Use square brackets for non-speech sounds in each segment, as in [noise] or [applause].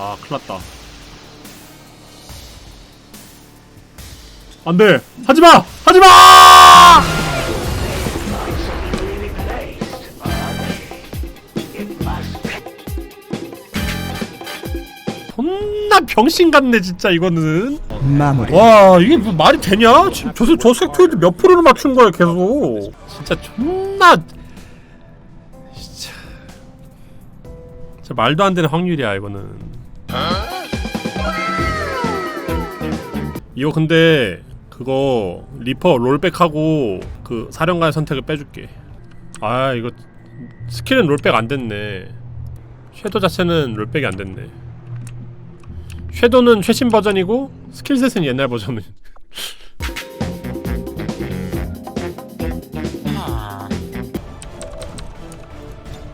아 큰일났다. 안돼! 하지마! 하지마! 존나 병신 같네 진짜 이거는. 마무리. 와 이게 뭐 말이 되냐? 지금 저, 저 섹토이드 몇 프로를 맞춘 거야 계속. 진짜 존나. 진짜. 진짜 말도 안 되는 확률이야 이거는 이거 근데 그거 리퍼 롤백하고 그 사령관의 선택을 빼줄게. 아 이거 스킬은 롤백 안 됐네. 섀도 자체는 롤백이 안 됐네. 섀도는 최신 버전이고 스킬셋은 옛날 버전은. [laughs]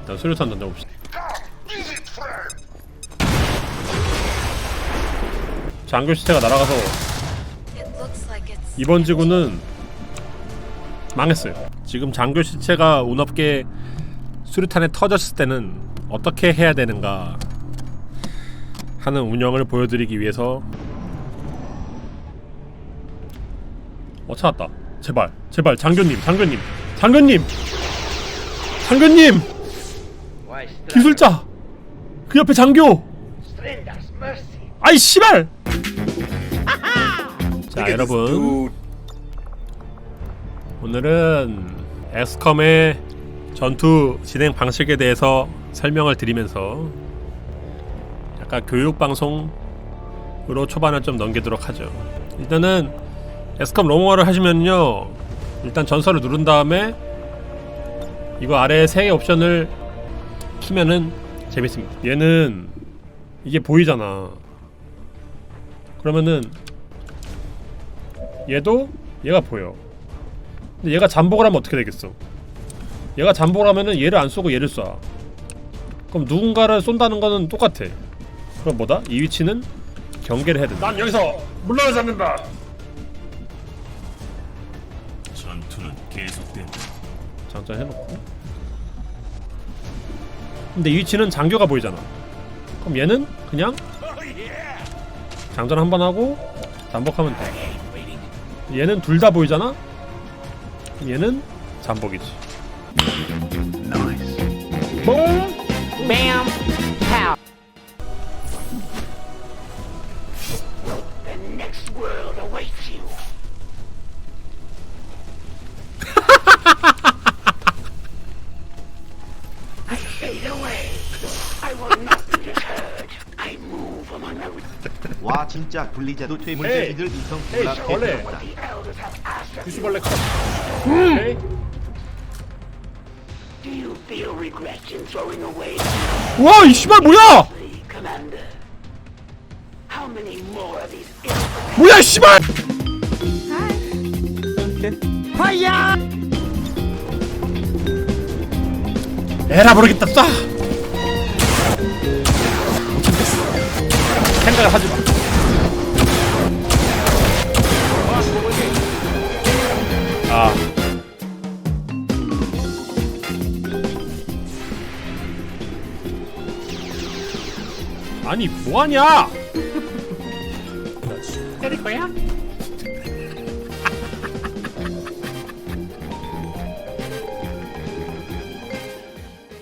일단 수류탄 던져봅시다 장교 시체가 날아가서 이번 지구는 망했어요. 지금 장교 시체가 운 없게 수류탄에 터졌을 때는 어떻게 해야 되는가 하는 운영을 보여드리기 위해서 어 찾았다. 제발 제발 장교님 장교님 장교님 장교님! 기술자! 그 옆에 장교! 아이 씨발 자 여러분 오늘은 엑스컴의 전투 진행 방식에 대해서 설명을 드리면서 약간 교육 방송으로 초반을 좀 넘기도록 하죠. 일단은 엑스컴 로머를 하시면요. 일단 전설을 누른 다음에 이거 아래 세 개 옵션을 키면은 재밌습니다. 얘는 이게 보이잖아. 그러면은 얘도 얘가 보여. 근데 얘가 잠복을 하면 어떻게 되겠어? 얘가 잠복을 하면은 얘를 안 쏘고 얘를 쏴. 그럼 누군가를 쏜다는 거는 똑같아. 그럼 뭐다? 이 위치는 경계를 해야 된다. 난 여기서 물러나지 않는다. 전투는 계속된다. 장전 해놓고. 근데 이 위치는 장교가 보이잖아. 그럼 얘는 그냥 장전 한 번 하고 잠복하면 돼. 얘는 둘 다 보이잖아. 얘는 잠복이지. Bam! Pow! 와 진짜 블리자드 퇴물. 새끼들 이성 에이, 불라 원래. 개새끼다. 구시벌레 컷. 오케이. Do you feel regret in throwing away 와, 이 씨발 뭐야? the commander? How many more of these ill 뭐야, 이 씨발! 에라 모르겠다 쏴 생각을 하지 마 아. 아니 뭐하냐 때릴 거야?